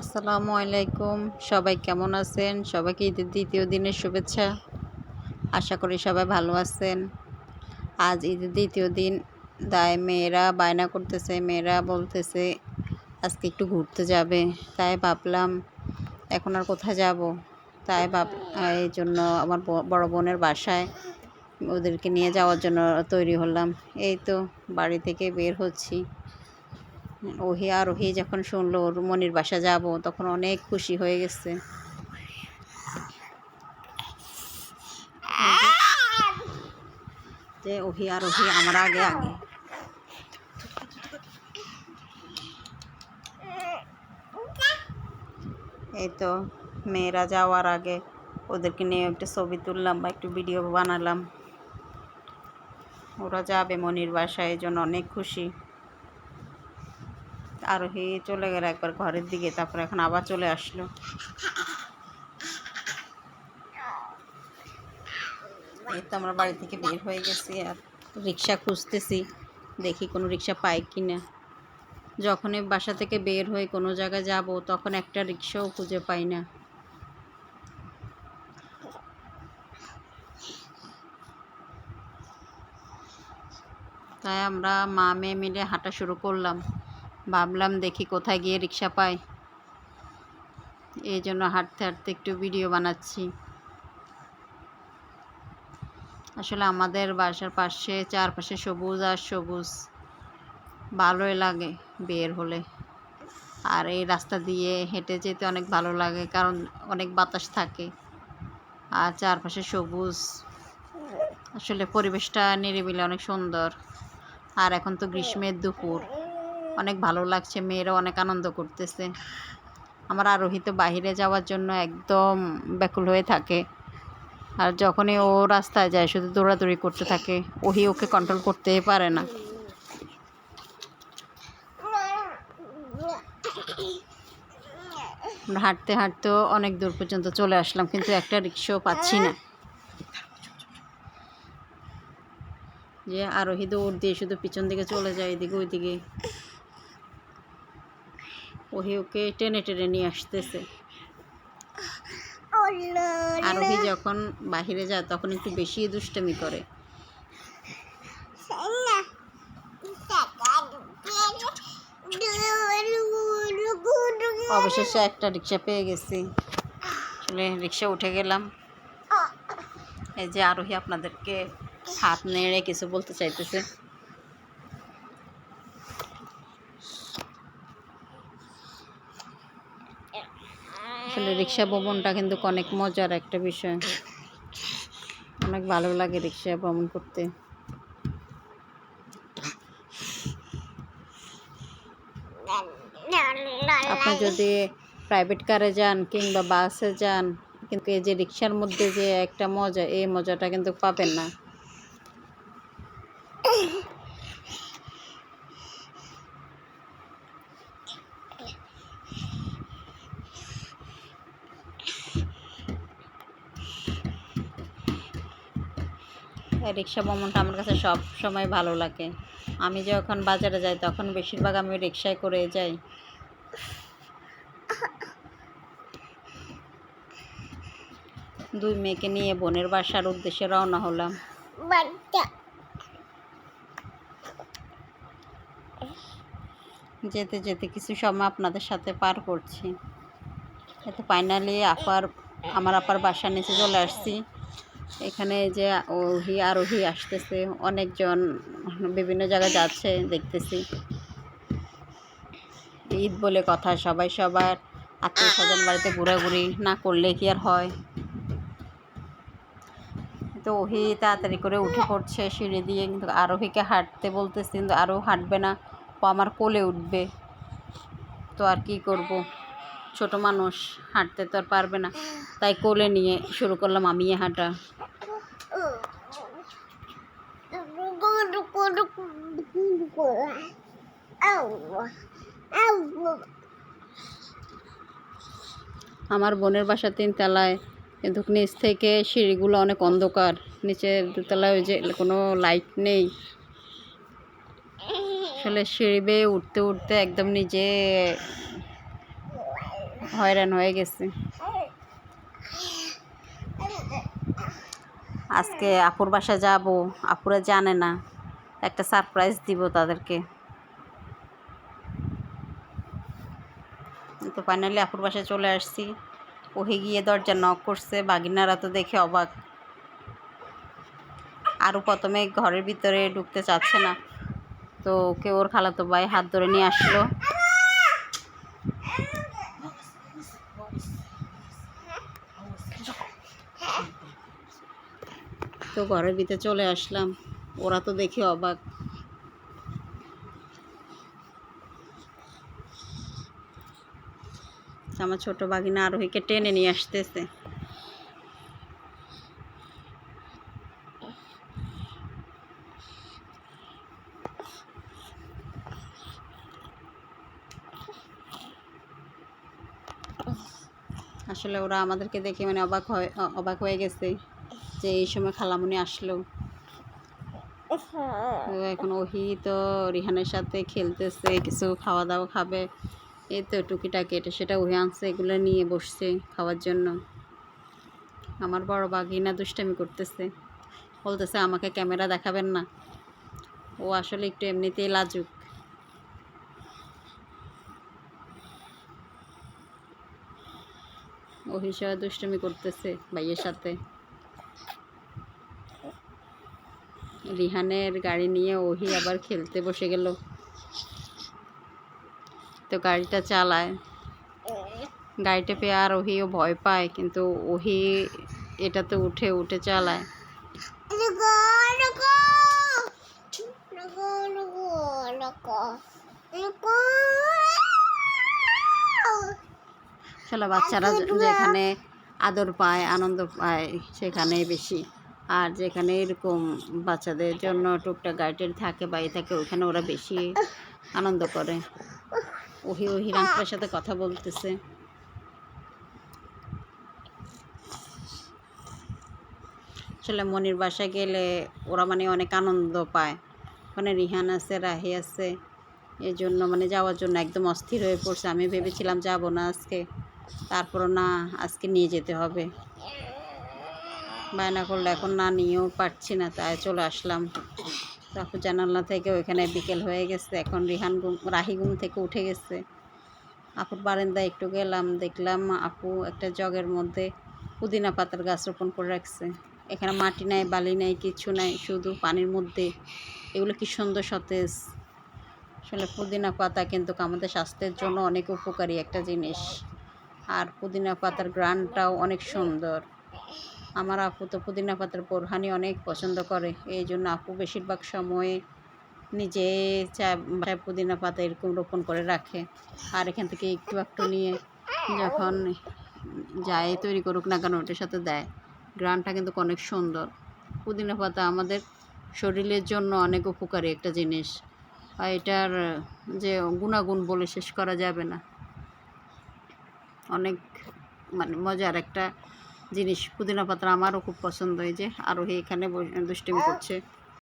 আসসালামু আলাইকুম। সবাই কেমন আছেন? সবাইকে ঈদের দ্বিতীয় দিনের শুভেচ্ছা। আশা করি সবাই ভালো আছেন। আজ ঈদের দ্বিতীয় দিন, তাই মেয়েরা বায়না করতেছে, মেয়েরা বলতেছে, আজকে একটু ঘুরতে যাবে। তাই ভাবলাম, এখন আর কোথায় যাব? তাই ভাব, এই জন্য আমার বড় বোনের বাসায় ওদেরকে নিয়ে যাওয়ার জন্য তৈরি হলাম। এই তো, বাড়ি থেকে বের হচ্ছি। ওহি আর ওহি যখন শুনলো, ওর মনির বাসা যাব, তখন অনেক খুশি হয়ে গেছে। যে ওহি আর ওহি আমার আগে আগে। এই তো মেয়েরা যাওয়ার আগে ওদেরকে নিয়ে একটা ছবি তুললাম বা একটু ভিডিও বানালাম। ওরা যাবে মনির বাসায়, এই জন্য অনেক খুশি। আরোহী চলে গেল একবার ঘরের দিকে, তারপর এখন আবার চলে আসলো। এই তো আমরা বাড়ি থেকে বের হয়ে গেছি আর রিক্সা খুঁজতেছি, দেখি কোনো রিক্সা পাই কি না যখনই বাসা থেকে বের হয়ে কোনো জায়গায় যাব, তখন একটা রিক্সাও খুঁজে পাই না। তাই আমরা মা মেয়ে মিলে হাঁটা শুরু করলাম। ভাবলাম দেখি কোথায় গিয়ে রিক্সা পাই। এই জন্য হাঁটতে হাঁটতে একটু ভিডিও বানাচ্ছি। আসলে আমাদের বাসার পাশে চারপাশে সবুজ আর সবুজ। ভালোই লাগে বের হলে। আর এই রাস্তা দিয়ে হেঁটে যেতে অনেক ভালো লাগে, কারণ অনেক বাতাস থাকে। আর চারপাশে সবুজ। আসলে পরিবেশটা নিরিবিলি, অনেক সুন্দর। আর এখন তো গ্রীষ্মের দুপুর। অনেক ভালো লাগছে, মেয়েরা অনেক আনন্দ করতেছে। আমার আরোহী তো বাহিরে যাওয়ার জন্য একদম ব্যাকুল হয়ে থাকে। আর যখনই ও রাস্তায় যায়, শুধু দৌড়াদৌড়ি করতে থাকে, ওহি ওকে কন্ট্রোল করতেই পারে না। হাঁটতে হাঁটতেও অনেক দূর পর্যন্ত চলে আসলাম, কিন্তু একটা রিক্সাও পাচ্ছি না। যে আরোহী দৌড় দিয়ে শুধু পিছন দিকে চলে যায়, এদিকে ওইদিকে। ওহি ওকে টেনে টেনে নিয়ে আসতেছে। আরোহী যখন বাহিরে যায় তখন একটু বেশি দুষ্টামি করে। অবশেষে একটা রিক্সা পেয়ে গেছি। আসলে রিক্সা উঠে গেলাম। এই যে আরোহী আপনাদেরকে হাত নেড়ে কিছু বলতে চাইতেছে। আসলে রিক্সা ভ্রমণটা কিন্তু অনেক মজার একটা বিষয়। অনেক ভালো লাগে রিক্সা ভ্রমণ করতে। আপনি যদি প্রাইভেট কারে যান কিংবা বাসে যান, কিন্তু এই যে রিক্সার মধ্যে যে একটা মজা, এই মজাটা কিন্তু পাবেন না। রিক্সা ভ্রমণটা আমার কাছে সব সময় ভালো লাগে। আমি যখন বাজারে যাই তখন বেশিরভাগ আমি রিক্সায় করে যাই। দুই মেয়েকে নিয়ে বোনের বাসার উদ্দেশ্যে রওনা হলাম। যেতে যেতে কিছু সময় আপনাদের সাথে পার করছি। এতে ফাইনালি আপার আমার আপার বাসার নিচে চলে আসছি। এখানে যে ওহি আরোহী আসতেছে, অনেকজন বিভিন্ন জায়গায় যাচ্ছে, দেখতেছি। ঈদ বলে কথা, সবাই সবার আত্মীয় স্বজন বাড়িতে ঘোরাঘুরি না করলে কি আর হয়? তো ওহি তাড়াতাড়ি করে উঠে পড়ছে, সিঁড়ি দিয়ে, কিন্তু আরোহীকে হাঁটতে বলতেছি, কিন্তু আরও হাঁটবে না। ও আমার কোলে উঠবে। তো আর কি করব? ছোট মানুষ, হাঁটতে তো আর পারবে না। তাই কোলে নিয়ে শুরু করলাম আমি হাঁটা। আমার বোনের বাসা তিন তিনতলায়, কিন্তু নিচ থেকে সিঁড়িগুলো অনেক অন্ধকার। নিচের দুতলায় ওই যে কোনো লাইট নেই। আসলে সিঁড়ি বেয়ে উঠতে উঠতে একদম নিজে হয়রান হয়ে গেছে। আজকে আপুর বাসা যাব। আপুরা জানে না, একটা সারপ্রাইজ দিব তাদেরকে। তো ফাইনালি আপুর বাসায় চলে আসছি। ওহে গিয়ে দরজা নক করছে, বাগিনারা তো দেখে অবাক। আরও প্রথমে ঘরের ভিতরে ঢুকতে চাচ্ছে না। তো ওকে ওর খালাতো ভাই হাত ধরে নিয়ে আসলো। তো ঘরের ভিতরে চলে আসলাম। ওরা তো দেখে অবাক। আমার ছোট বাগিনা আরোহীকে টেনে নিয়ে আসতেছে। আসলে ওরা আমাদেরকে দেখে মানে অবাক হয়ে অবাক হয়ে গেছে। যে এই সময় খালামুনি আসলো। এখন ওহি তো রিহানের সাথে খেলতেছে কিছু খাওয়া দাওয়া খাবে। এই তো টুকিটাকি এটা সেটা ওহি আনছে এগুলো নিয়ে বসছে খাওয়ার জন্য। আমার বড় বাগিনা দুষ্টামি করতেছে। বলতেছে আমাকে ক্যামেরা দেখাবেন না। ও আসলে একটু এমনিতেই লাজুক। ওহি সহ দুষ্টামি করতেছে ভাইয়ের সাথে। রিহানের গাড়ি নিয়ে ওহি আবার খেলতে বসে গেল। তো গাড়িটা চালায়। গাড়িটা পেয়ে আর ওহিও ভয় পায় কিন্তু ওহি এটাতে উঠে উঠে চালায়। বাচ্চারা যেখানে আদর পায় আনন্দ পায় সেখানে বেশি। আর যেখানে এরকম বাচ্চাদের জন্য টুকটাক গাইডের থাকে, বাড়ি থাকে, ওখানে ওরা বেশি আনন্দ করে। ওহি ওহি রাঙ্কের সাথে কথা বলতেছে। আসলে মনির বাসায় গেলে ওরা মানে অনেক আনন্দ পায়। ওখানে রিহান আছে, রাহি আছে এই জন্য মানে যাওয়ার জন্য একদম অস্থির হয়ে পড়ছে। আমি ভেবেছিলাম যাব না আজকে, তারপরও না, আজকে নিয়ে যেতে হবে। বায়না করলে, এখন না নিয়েও পারছি না, তাই চলে আসলাম। তারপর জানালা থেকে ওইখানে বিকেল হয়ে গেছে, এখন রিহান গুম রাহি ঘুম থেকে উঠে গেছে। আপুর বারান্দায় একটু গেলাম, দেখলাম আপু একটা জগের মধ্যে পুদিনা পাতার গাছ রোপণ করে রাখছে। এখানে মাটি নাই, বালি নাই, কিছু নাই, শুধু পানির মধ্যে। এগুলো কি সুন্দর সতেজ। আসলে পুদিনা পাতা কিন্তু আমাদের স্বাস্থ্যের জন্য অনেক উপকারী একটা জিনিস। আর পুদিনা পাতার গ্রানটাও অনেক সুন্দর। আমার আপু তো পুদিনা পাতার পোরহানি অনেক পছন্দ করে। এই জন্য আপু বেশিরভাগ সময়ে নিজে চায় পুদিনা পাতা এরকম রোপণ করে রাখে। আর এখান থেকে একটু একটু নিয়ে যখন যায় তৈরি করুক না কেন, ওটার সাথে দেয়। গ্রানটা কিন্তু অনেক সুন্দর। পুদিনা পাতা আমাদের শরীরের জন্য অনেক উপকারী একটা জিনিস। আর এটার যে গুণাগুণ বলে শেষ করা যাবে না। অনেক মানে মজার একটা জিনিস। পুদিনা পাতা আমারও খুব পছন্দ এই যে আরোহী এখানে দুষ্টিমি করছে।